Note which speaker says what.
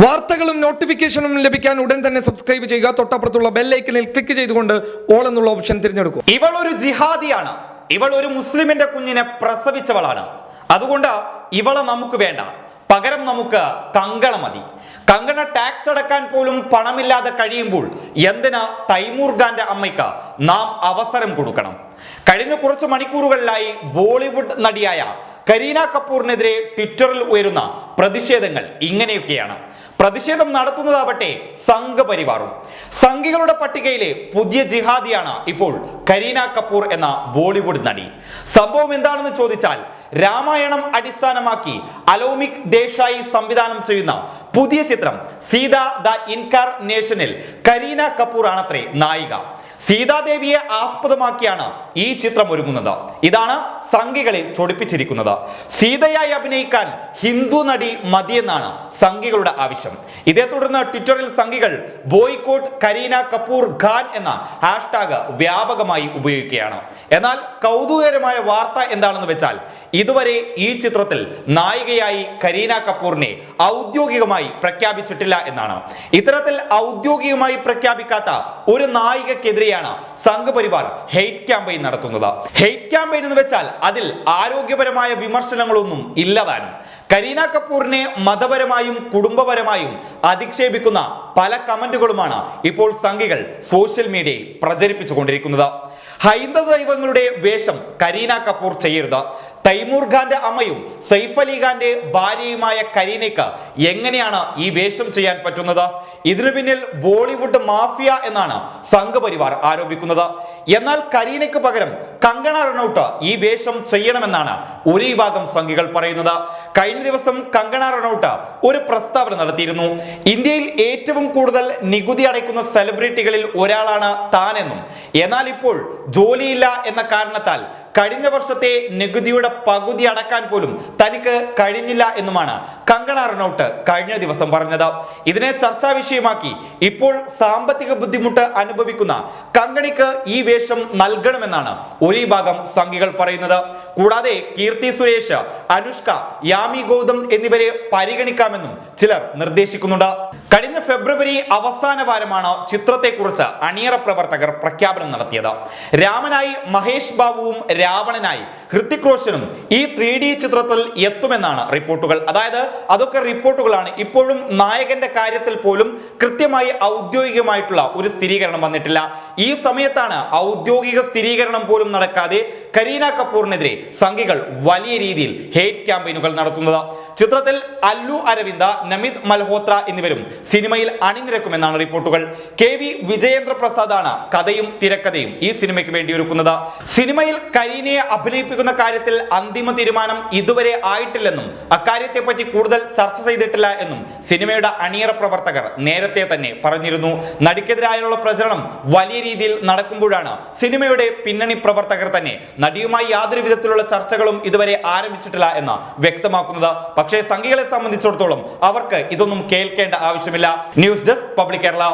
Speaker 1: വാർത്തകളും നോട്ടിഫിക്കേഷനും ലഭിക്കാൻ ഉടൻ തന്നെ സബ്സ്ക്രൈബ് ചെയ്യുക. തൊട്ടപ്പുറത്തുള്ള ബെല്ലൈക്കനിൽ ക്ലിക്ക് ചെയ്തുകൊണ്ട് ഓൾ എന്നുള്ള ഓപ്ഷൻ തിരഞ്ഞെടുക്കും
Speaker 2: ഇവൾ ഒരു ജിഹാദിയാണ്. ഇവൾ ഒരു മുസ്ലിമിന്റെ കുഞ്ഞിനെ പ്രസവിച്ചവളാണ്. അതുകൊണ്ട് ഇവളെ നമുക്ക് വേണ്ട. പകരം നമുക്ക് കങ്കണ മതി. കങ്കണ ടാക്സ് അടക്കാൻ പോലും പണമില്ലാതെ കഴിയുമ്പോൾ എന്തിനാ തൈമൂർ ഖാന്റെ അമ്മയ്ക്ക് നാം അവസരം കൊടുക്കണം? കഴിഞ്ഞ കുറച്ച് മണിക്കൂറുകളിലായി ബോളിവുഡ് നടിയായ കരീന കപൂറിനെതിരെ ട്വിറ്ററിൽ ഉയരുന്ന പ്രതിഷേധങ്ങൾ ഇങ്ങനെയൊക്കെയാണ്. പ്രതിഷേധം നടത്തുന്നതാവട്ടെ സംഘപരിവാറും. സംഘികളുടെ പട്ടികയിലെ പുതിയ ജിഹാദിയാണ് ഇപ്പോൾ കരീന കപൂർ എന്ന ബോളിവുഡ് നടി. സംഭവം എന്താണെന്ന് ചോദിച്ചാൽ രാമായണം അടിസ്ഥാനമാക്കി അലോമിക് ദേശായി സംവിധാനം ചെയ്യുന്ന പുതിയ ചിത്രം സീത ദ ഇൻകാർനേഷനിൽ കരീന കപൂർ ആണത്രേ നായിക. സീതാദേവിയെ ആസ്പദമാക്കിയാണ് ഈ ചിത്രം ഒരുങ്ങുന്നത്. ഇതാണ് സംഖികളിൽ ചൊടിപ്പിച്ചിരിക്കുന്നത്. സീതയായി അഭിനയിക്കാൻ ഹിന്ദു നടി മതിയെന്നാണ് സംഘികളുടെ ആവശ്യം. ഇതേ തുടർന്ന് ട്വിറ്ററിൽ സംഘികൾ ബോയ്ക്കോട്ട് കരീന കപൂർ ഖാൻ എന്ന ഹാഷ്ടാഗ് വ്യാപകമായി ഉപയോഗിക്കുകയാണ്. എന്നാൽ കൗതുകകരമായ വാർത്ത എന്താണെന്ന് വെച്ചാൽ ഇതുവരെ ഈ ചിത്രത്തിൽ നായികയായി കരീന കപൂറിനെ ഔദ്യോഗികമായി പ്രഖ്യാപിച്ചിട്ടില്ല എന്നാണ്. ഇത്തരത്തിൽ ഔദ്യോഗികമായി പ്രഖ്യാപിക്കാത്ത ഒരു നായികക്കെതിരെയാണ് സംഘപരിവാർ ഹെയ്റ്റ് ക്യാമ്പയിൻ നടത്തുന്നത്. ഹെയ്റ്റ് ക്യാമ്പയിൻ എന്ന് വെച്ചാൽ അതിൽ ആരോഗ്യപരമായ വിമർശനങ്ങളൊന്നും ഇല്ലതാനും. കരീന കപൂറിനെ മതപരമായും കുടുംബപരമായും അധിക്ഷേപിക്കുന്ന പല കമന്റുകളുമാണ് ഇപ്പോൾ സംഘികൾ സോഷ്യൽ മീഡിയയിൽ പ്രചരിപ്പിച്ചുകൊണ്ടിരിക്കുന്നത്. ഹൈന്ദവ ദൈവങ്ങളുടെ വേഷം കരീന കപൂർ ചെയ്യരുത്. തൈമൂർ ഖാന്റെ അമ്മയും സൈഫ് അലി ഖാന്റെ ഭാര്യയുമായ കരീനയ്ക്ക് എങ്ങനെയാണ് ഈ വേഷം ചെയ്യാൻ പറ്റുന്നത്? ഇതിനു പിന്നിൽ ബോളിവുഡ് മാഫിയ എന്നാണ് സംഘപരിവാർ ആരോപിക്കുന്നത്. എന്നാൽ കരീനയ്ക്ക് പകരം കങ്കണ റണൌട്ട് ഈ വേഷം ചെയ്യണമെന്നാണ് ഒരു വിഭാഗം സംഘികൾ പറയുന്നത്. കഴിഞ്ഞ ദിവസം കങ്കണ റണൌട്ട് ഒരു പ്രസ്താവന നടത്തിയിരുന്നു. ഇന്ത്യയിൽ ഏറ്റവും കൂടുതൽ നികുതി അടയ്ക്കുന്ന സെലിബ്രിറ്റികളിൽ ഒരാളാണ് താനെന്നും എന്നാൽ ഇപ്പോൾ ജോലിയില്ല എന്ന കാരണത്താൽ കഴിഞ്ഞ വർഷത്തെ നികുതിയുടെ പകുതി അടക്കാൻ പോലും തനിക്ക് കഴിഞ്ഞില്ല എന്നുമാണ് കങ്കണ റണൌട്ട് കഴിഞ്ഞ ദിവസം പറഞ്ഞത്. ഇതിനെ ചർച്ചാ വിഷയമാക്കി ഇപ്പോൾ സാമ്പത്തിക ബുദ്ധിമുട്ട് അനുഭവിക്കുന്ന കങ്കണിക്ക് ഈ വേഷം നൽകണമെന്നാണ് ഒരു വിഭാഗം സംഘികൾ പറയുന്നത്. കൂടാതെ കീർത്തി സുരേഷ് അനുഷ്ക യാമി ഗൗതം എന്നിവരെ പരിഗണിക്കാമെന്നും ചിലർ നിർദ്ദേശിക്കുന്നുണ്ട്. കഴിഞ്ഞ ഫെബ്രുവരി അവസാന വാരമാണ് ചിത്രത്തെക്കുറിച്ച് അണിയറ പ്രവർത്തകർ പ്രഖ്യാപനം നടത്തിയത്. രാമനായി മഹേഷ് ബാബുവും രാവണനായി ഹൃത്തിക് റോഷനും ഈ ത്രീ ഡി ചിത്രത്തിൽ എത്തുമെന്നാണ് റിപ്പോർട്ടുകൾ. അതായത് അതൊക്കെ റിപ്പോർട്ടുകളാണ്. ഇപ്പോഴും നായകന്റെ കാര്യത്തിൽ പോലും കൃത്യമായി ഔദ്യോഗികമായിട്ടുള്ള ഒരു സ്ഥിരീകരണം വന്നിട്ടില്ല. ഈ സമയത്താണ് ഔദ്യോഗിക സ്ഥിരീകരണം പോലും നടക്കാതെ കരീന കപൂറിനെതിരെ സംഘികൾ വലിയ രീതിയിൽ ഹേറ്റ് ക്യാമ്പയിനുകൾ നടത്തുന്നത്. ചിത്രത്തിൽ അല്ലു അരവിന്ദ നമിത് മൽഹോത്ര എന്നിവരും സിനിമയിൽ അണിനിരക്കുമെന്നാണ് റിപ്പോർട്ടുകൾ. കെ വി വിജയേന്ദ്ര പ്രസാദാണ് കഥയും തിരക്കഥയും ഈ സിനിമയ്ക്ക് വേണ്ടി ഒരുക്കുന്നത്. സിനിമയിൽ കരീനയെ അഭിനയിപ്പിക്കുന്ന കാര്യത്തിൽ അന്തിമ തീരുമാനം ഇതുവരെ ആയിട്ടില്ലെന്നും അക്കാര്യത്തെ പറ്റി കൂടുതൽ ചർച്ച ചെയ്തിട്ടില്ല എന്നും സിനിമയുടെ അണിയറ പ്രവർത്തകർ നേരത്തെ തന്നെ പറഞ്ഞിരുന്നു. നടിക്കെതിരായുള്ള പ്രചരണം വലിയ രീതിയിൽ നടക്കുമ്പോഴാണ് സിനിമയുടെ പിന്നണി പ്രവർത്തകർ തന്നെ നടിയുമായി യാതൊരു വിധത്തിലുള്ള ചർച്ചകളും ഇതുവരെ ആരംഭിച്ചിട്ടില്ല എന്ന് വ്യക്തമാക്കുന്നത്. പക്ഷേ സംഘികളെ സംബന്ധിച്ചിടത്തോളം അവർക്ക് ഇതൊന്നും കേൾക്കേണ്ട ആവശ്യമില്ല. News desk public Kerala.